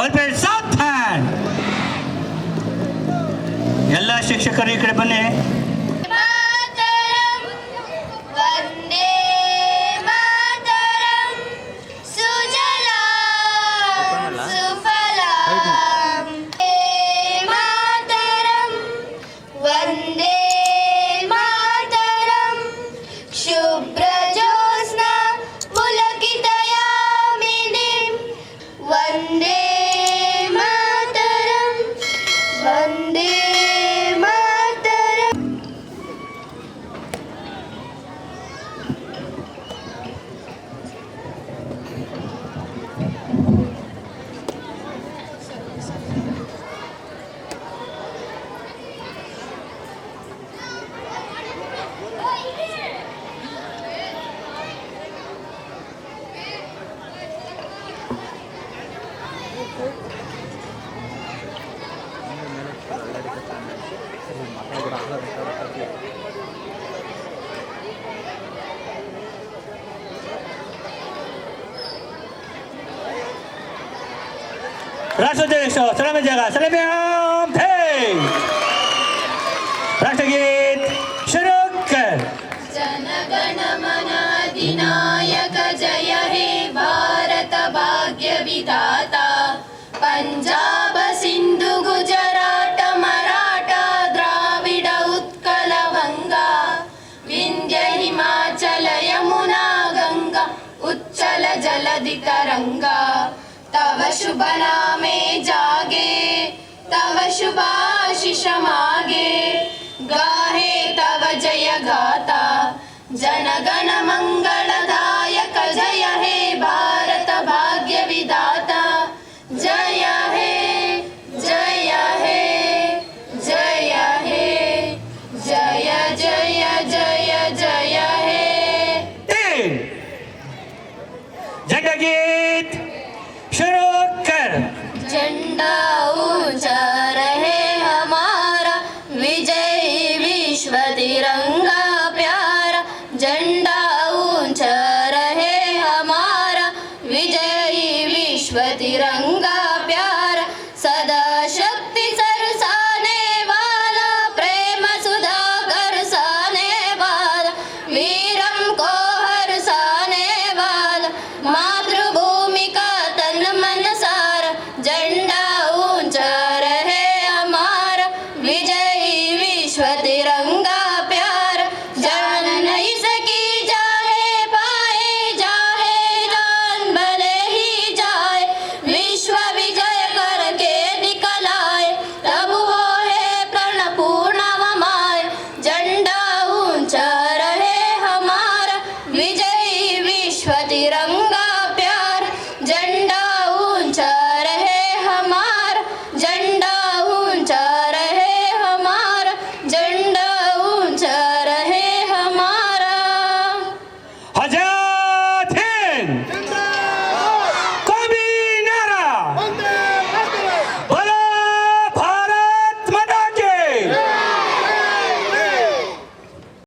ಒಂದು ಪ್ಲೇಟ್ ಸಾವಧಾನ್ ಎಲ್ಲ ಶಿಕ್ಷಕರು ಈ ಕಡೆ ಬನ್ನಿ. રાષ્ટ્રધ્યક્ષો સલામે જગા સલામ્યામ થઈ રાષ્ટ્રગીત શરૂ કર જનગણ મનાધિનાયક જય હે ભારત ભાગ્ય વિધાતા जलधि तरङ्गा तव शुभ नामे जागे तव शुभाशिष मागे गाहे तव जय गाता जनगण तिरंगा प्यारा सदा शक्ति सरसाने वाला, प्रेम सुधा करसाने वाला, वीरम को हरसाने वाला, मातृभूमि का तन मन सारा, झंडा ऊँचा रहे हमारा, विजयी विश्व तिरंगा tiramos.